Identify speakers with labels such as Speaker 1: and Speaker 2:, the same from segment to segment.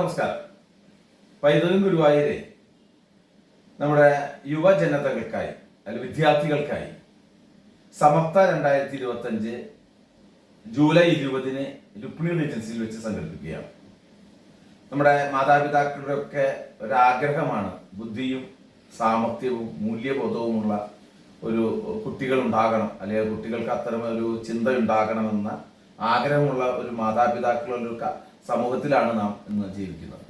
Speaker 1: നമസ്കാരം. പൈതൃകം ഗുരുവായൂരെ നമ്മുടെ യുവജനതകൾക്കായി അല്ലെങ്കിൽ വിദ്യാർത്ഥികൾക്കായി സമർത്ഥ രണ്ടായിരത്തി ഇരുപത്തി അഞ്ച് ജൂലൈ ഇരുപതിന് രുക്മിണി ഏജൻസിയിൽ വെച്ച് സംഘടിപ്പിക്കുകയാണ്. നമ്മുടെ മാതാപിതാക്കളുടെ ഒക്കെ ഒരാഗ്രഹമാണ് ബുദ്ധിയും സാമർഥ്യവും മൂല്യബോധവുമുള്ള ഒരു കുട്ടികൾ ഉണ്ടാകണം അല്ലെങ്കിൽ കുട്ടികൾക്ക് അത്തരം ഒരു ചിന്ത ഉണ്ടാകണമെന്ന ആഗ്രഹമുള്ള ഒരു മാതാപിതാക്കളുടെ സമൂഹത്തിലാണ് നാം ഇന്ന് ജീവിക്കുന്നത്.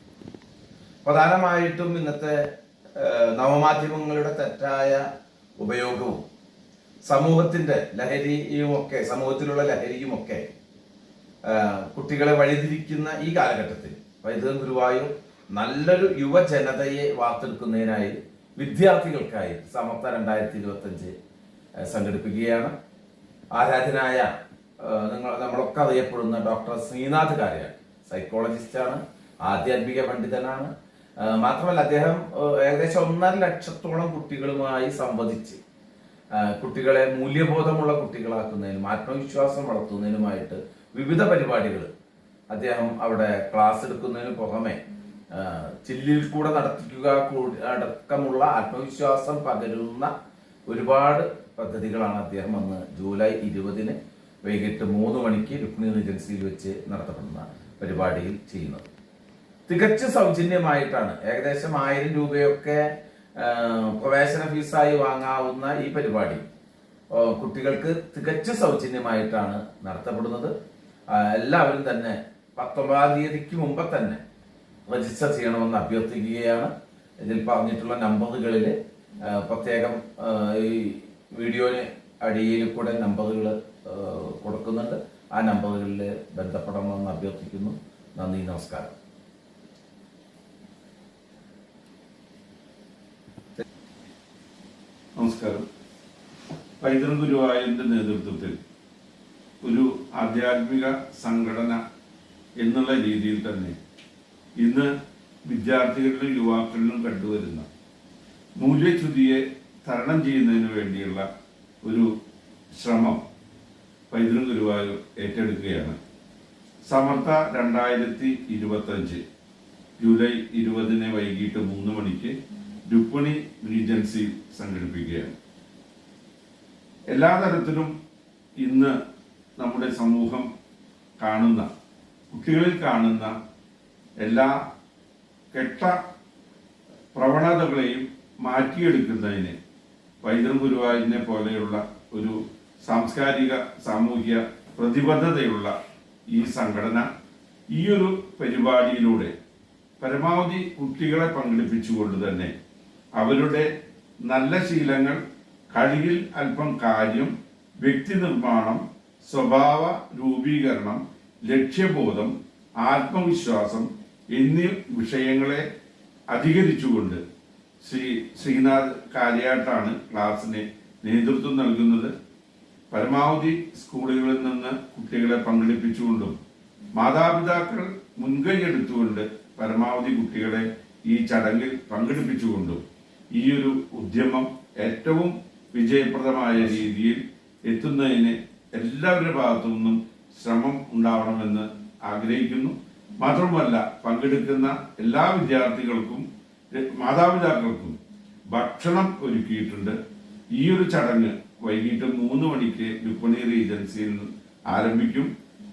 Speaker 1: പ്രധാനമായിട്ടും ഇന്നത്തെ നവമാധ്യമങ്ങളുടെ തെറ്റായ ഉപയോഗവും സമൂഹത്തിന്റെ ലഹരിയുമൊക്കെ സമൂഹത്തിലുള്ള ലഹരിയുമൊക്കെ കുട്ടികളെ വഴിതിരിക്കുന്ന ഈ കാലഘട്ടത്തിൽ വൈദ്യുത ഗുരുവായൂർ നല്ലൊരു യുവജനതയെ വാർത്തെടുക്കുന്നതിനായി വിദ്യാർത്ഥികൾക്കായി സമർത്ഥ രണ്ടായിരത്തി ഇരുപത്തി അഞ്ച് സംഘടിപ്പിക്കുകയാണ്. ആരാധനായ നിങ്ങൾ നമ്മളൊക്കെ അറിയപ്പെടുന്ന ഡോക്ടർ ശ്രീനാഥ് കാര്യാൽ സൈക്കോളജിസ്റ്റാണ് ആധ്യാത്മിക പണ്ഡിതനാണ്. മാത്രമല്ല അദ്ദേഹം ഏകദേശം ഒന്നര ലക്ഷത്തോളം കുട്ടികളുമായി സംവദിച്ച് കുട്ടികളെ മൂല്യബോധമുള്ള കുട്ടികളാക്കുന്നതിനും ആത്മവിശ്വാസം വളർത്തുന്നതിനുമായിട്ട് വിവിധ പരിപാടികൾ അദ്ദേഹം അവിടെ ക്ലാസ് എടുക്കുന്നതിന് പുറമെ ചില്ലിൽ കൂടെ നടത്തിക്കുക അടക്കമുള്ള ആത്മവിശ്വാസം പകരുന്ന ഒരുപാട് പദ്ധതികളാണ് അദ്ദേഹം അന്ന് ജൂലൈ ഇരുപതിന് വൈകിട്ട് മൂന്ന് മണിക്ക് രുക്മിണി ഏജൻസിയിൽ വെച്ച് നടത്തപ്പെടുന്ന പരിപാടിയിൽ ചെയ്യുന്നത്. തികച്ചും സൗജന്യമായിട്ടാണ്. ഏകദേശം ആയിരം രൂപയൊക്കെ പ്രവേശന ഫീസായി വാങ്ങാവുന്ന ഈ പരിപാടി കുട്ടികൾക്ക് തികച്ചും സൗജന്യമായിട്ടാണ് നടത്തപ്പെടുന്നത്. എല്ലാവരും തന്നെ പത്തൊമ്പതാം തീയതിക്ക് മുമ്പ് തന്നെ രജിസ്റ്റർ ചെയ്യണമെന്ന് അഭ്യർത്ഥിക്കുകയാണ്. ഇതിൽ പറഞ്ഞിട്ടുള്ള നമ്പറുകളിൽ പ്രത്യേകം ഈ വീഡിയോന് അടിയിൽ കൂടെ നമ്പറുകൾ കൊടുക്കുന്നുണ്ട്. ആ നമ്പറുകളിൽ ബന്ധപ്പെടണമെന്ന് അഭ്യർത്ഥിക്കുന്നു. നന്ദി നമസ്കാരം.
Speaker 2: നമസ്കാരം. പൈതൃക ഗുരുവായൂരിന്റെ നേതൃത്വത്തിൽ ഒരു ആധ്യാത്മിക സംഘടന എന്നുള്ള രീതിയിൽ തന്നെ ഇന്ന് വിദ്യാർത്ഥികളിലും യുവാക്കളിലും കണ്ടുവരുന്ന മൂല്യച്യുതിയെ തരണം ചെയ്യുന്നതിന് വേണ്ടിയുള്ള ഒരു ശ്രമം പൈതൃക ഗുരുവായൂർ ഏറ്റെടുക്കുകയാണ്. സമർത്ഥ രണ്ടായിരത്തി ഇരുപത്തഞ്ച് ജൂലൈ ഇരുപതിന് വൈകിട്ട് മൂന്ന് മണിക്ക് രുക്മിണി റീജൻസി സംഘടിപ്പിക്കുകയാണ്. എല്ലാ തരത്തിലും ഇന്ന് നമ്മുടെ സമൂഹം കാണുന്ന കുട്ടികളിൽ കാണുന്ന എല്ലാ കെട്ട പ്രവണതകളെയും മാറ്റിയെടുക്കുന്നതിന് വൈദ്യം ഗുരുവായൂരിനെ പോലെയുള്ള ഒരു സാംസ്കാരിക സാമൂഹ്യ പ്രതിബദ്ധതയുള്ള ഈ സംഘടന ഈ ഒരു പരിപാടിയിലൂടെ പരമാവധി കുട്ടികളെ പങ്കെടുപ്പിച്ചുകൊണ്ട് തന്നെ അവരുടെ നല്ല ശീലങ്ങൾ കളിയിൽ അല്പം കാര്യം വ്യക്തി നിർമ്മാണം സ്വഭാവ രൂപീകരണം ലക്ഷ്യബോധം ആത്മവിശ്വാസം എന്നീ വിഷയങ്ങളെ അധികരിച്ചുകൊണ്ട് ശ്രീ ശ്രീനാഥ് കാര്യാട്ടാണ് ക്ലാസ്സിന് നേതൃത്വം നൽകുന്നത്. പരമാവധി സ്കൂളുകളിൽ നിന്ന് കുട്ടികളെ പങ്കെടുപ്പിച്ചുകൊണ്ടും മാതാപിതാക്കൾ മുൻകൈ എടുത്തുകൊണ്ട് പരമാവധി കുട്ടികളെ ഈ ചടങ്ങിൽ പങ്കെടുപ്പിച്ചുകൊണ്ടും ഈ ഒരു ഉദ്യമം ഏറ്റവും വിജയപ്രദമായ രീതിയിൽ എത്തുന്നതിന് എല്ലാവരുടെ ഭാഗത്തു നിന്നും ശ്രമം ഉണ്ടാവണമെന്ന് ആഗ്രഹിക്കുന്നു. മാത്രമല്ല പങ്കെടുക്കുന്ന എല്ലാ വിദ്യാർത്ഥികൾക്കും മാതാപിതാക്കൾക്കും ഭക്ഷണം ഒരുക്കിയിട്ടുണ്ട്. ഈ ഒരു ചടങ്ങ് വൈകിട്ട് മൂന്ന് മണിക്ക് രുക്മിണി റീജൻസിയിൽ നിന്ന് ആരംഭിക്കും.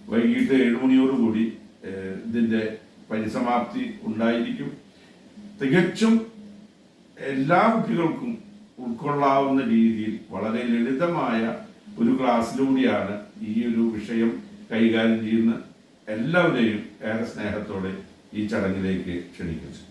Speaker 2: വൈകിട്ട് ഏഴ് മണിയോടുകൂടി ഏഹ്, ഇതിന്റെ പരിസമാപ്തി ഉണ്ടായിരിക്കും. തികച്ചും എല്ലാ കുട്ടികൾക്കും ഉൾക്കൊള്ളാവുന്ന രീതിയിൽ വളരെ ലളിതമായ ഒരു ക്ലാസ്സിലൂടെയാണ് ഈ ഒരു വിഷയം കൈകാര്യം ചെയ്യുന്ന എല്ലാവരെയും ഏറെ സ്നേഹത്തോടെ ഈ ചടങ്ങിലേക്ക് ക്ഷണിക്കുന്നു.